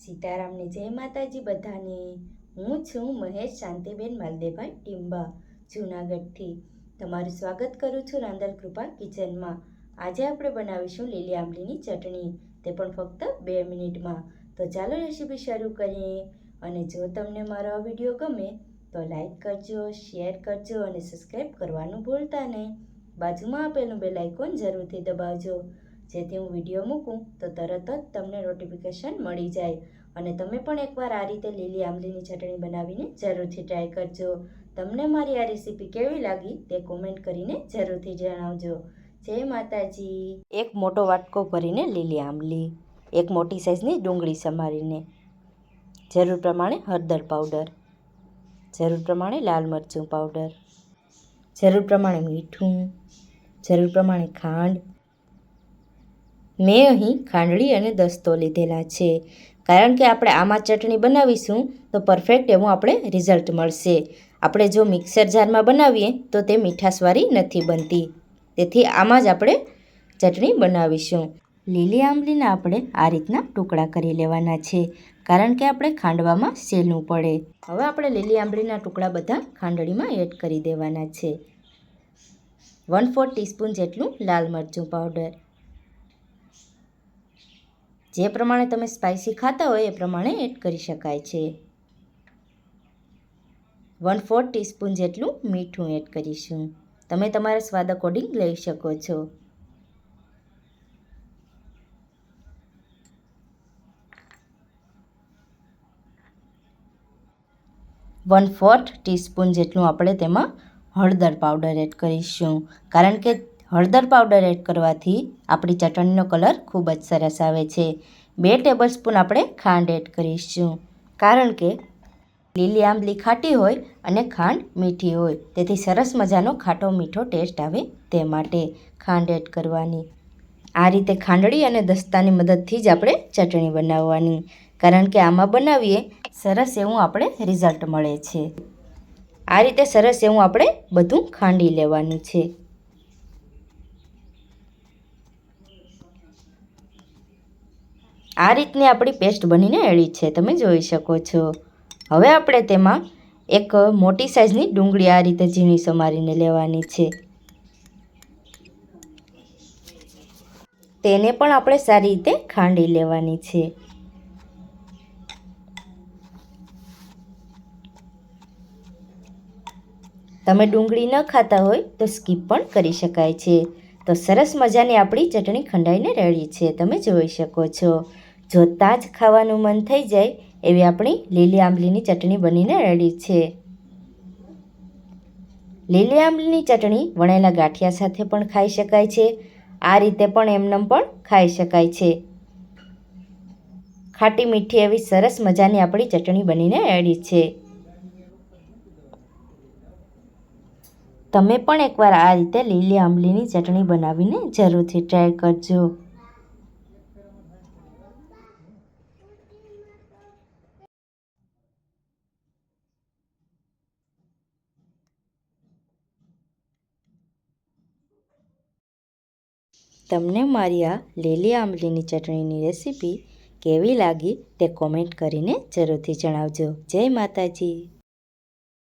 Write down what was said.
સીતારામને જય માતાજી બધાને. હું છું મહેશ શાંતિબેન માલદેભાઈ ટીમ્બા જૂનાગઢથી. તમારું સ્વાગત કરું છું રાંદલ કૃપા કિચનમાં. આજે આપણે બનાવીશું લીલી આંબલીની ચટણી. તે પણ ફક્ત બે મિનિટમાં. તો ચાલો રેસીપી શરૂ કરીએ. અને જો તમને મારો આ વીડિયો ગમે, તો લાઈક કરજો શેર કરજો અને સબસ્ક્રાઈબ કરવાનું ભૂલતા નહીં. બાજુમાં આપેલું બેલ આઇકોન જરૂરથી દબાવજો. જેથી હું વીડિયો મૂકું, તો તરત જ તમને નોટિફિકેશન મળી જાય. અને તમે પણ એકવાર આ રીતે લીલી આંબલીની ચટણી બનાવીને જરૂરથી ટ્રાય કરજો. તમને મારી આ રેસીપી કેવી લાગી તે કોમેન્ટ કરીને જરૂરથી જણાવજો. જય માતાજી. એક મોટો વાટકો ભરીને લીલી આંબલી, એક મોટી સાઈઝની ડુંગળી સમારીને, જરૂર પ્રમાણે હળદર પાવડર જરૂર પ્રમાણે લાલ મરચું પાવડર જરૂર પ્રમાણે મીઠું, જરૂર પ્રમાણે ખાંડ મેં અહીં ખાંડળી અને દસ્તો લીધેલા છે. કારણ કે આપણે આમાં ચટણી બનાવીશું, તો પરફેક્ટ એવું આપણે રિઝલ્ટ મળશે. આપણે જો મિક્સર જારમાં બનાવીએ, તો તે મીઠાસવારી નથી બનતી. તેથી આમાં જ આપણે ચટણી બનાવીશું. લીલી આંબલીના આપણે આ રીતના ટુકડા કરી લેવાના છે, કારણ કે આપણે ખાંડવામાં સેલવું પડે. હવે આપણે લીલી આંબલીના ટુકડા બધા ખાંડળીમાં એડ કરી દેવાના છે. વન ફોર ટીસ્પૂન જેટલું લાલ મરચું પાવડર જે પ્રમાણે તમે સ્પાઇસી ખાતા હોય એ પ્રમાણે એડ કરી શકાય છે. વન ફોર ટીસ્પૂન જેટલું મીઠું એડ કરીશું. તમે તમારા સ્વાદ અકોર્ડિંગ લઈ શકો છો. વન ફોર્થ ટીસ્પૂન જેટલું આપણે તેમાં હળદર પાવડર એડ કરીશું. કારણ કે હળદર પાવડર એડ કરવાથી આપણી ચટણીનો કલર ખૂબ જ સરસ આવે છે. બે ટેબલ સ્પૂન આપણે ખાંડ એડ કરીશું. કારણ કે લીલી આંબલી ખાટી હોય અને ખાંડ મીઠી હોય, તેથી સરસ મજાનો ખાટો મીઠો ટેસ્ટ આવે તે માટે ખાંડ એડ કરવાની. આ રીતે ખાંડળી અને દસ્તાની મદદથી જ આપણે ચટણી બનાવવાની. કારણ કે આમાં બનાવીએ સરસ એવું આપણે રિઝલ્ટ મળે છે. આ રીતે સરસ એવું આપણે બધું ખાંડી લેવાનું છે. આ રીતની આપણી પેસ્ટ બનીને રેડી છે, તમે જોઈ શકો છો. હવે આપણે તેમાં એક મોટી સાઇઝની ડુંગળી આ રીતે ઝીણી સમારીને લેવાની છે. તેને પણ આપણે સારી રીતે ખાંડી લેવાની છે. તમે ડુંગળી ન ખાતા હોય તો સ્કીપ પણ કરી શકાય છે. તો સરસ મજાની આપણી ચટણી ખંડાઈને રેડી છે, તમે જોઈ શકો છો. જોતાં જ ખાવાનું મન થઈ જાય એવી આપણી લીલી આંબલીની ચટણી બનીને રેડી છે. લીલી આંબલીની ચટણી વણેલા ગાંઠિયા સાથે પણ ખાઈ શકાય છે. આ રીતે પણ એમનેમ પણ ખાઈ શકાય છે. ખાટી મીઠી એવી સરસ મજાની આપણી ચટણી બનીને રેડી છે. તમે પણ એકવાર આ રીતે લીલી આંબલીની ચટણી બનાવીને જરૂરથી ટ્રાય કરજો. તમને મારી આ લીલી આંબલીની ચટણીની રેસીપી કેવી લાગી તે કોમેન્ટ કરીને જરૂરથી જણાવજો. જય માતાજી.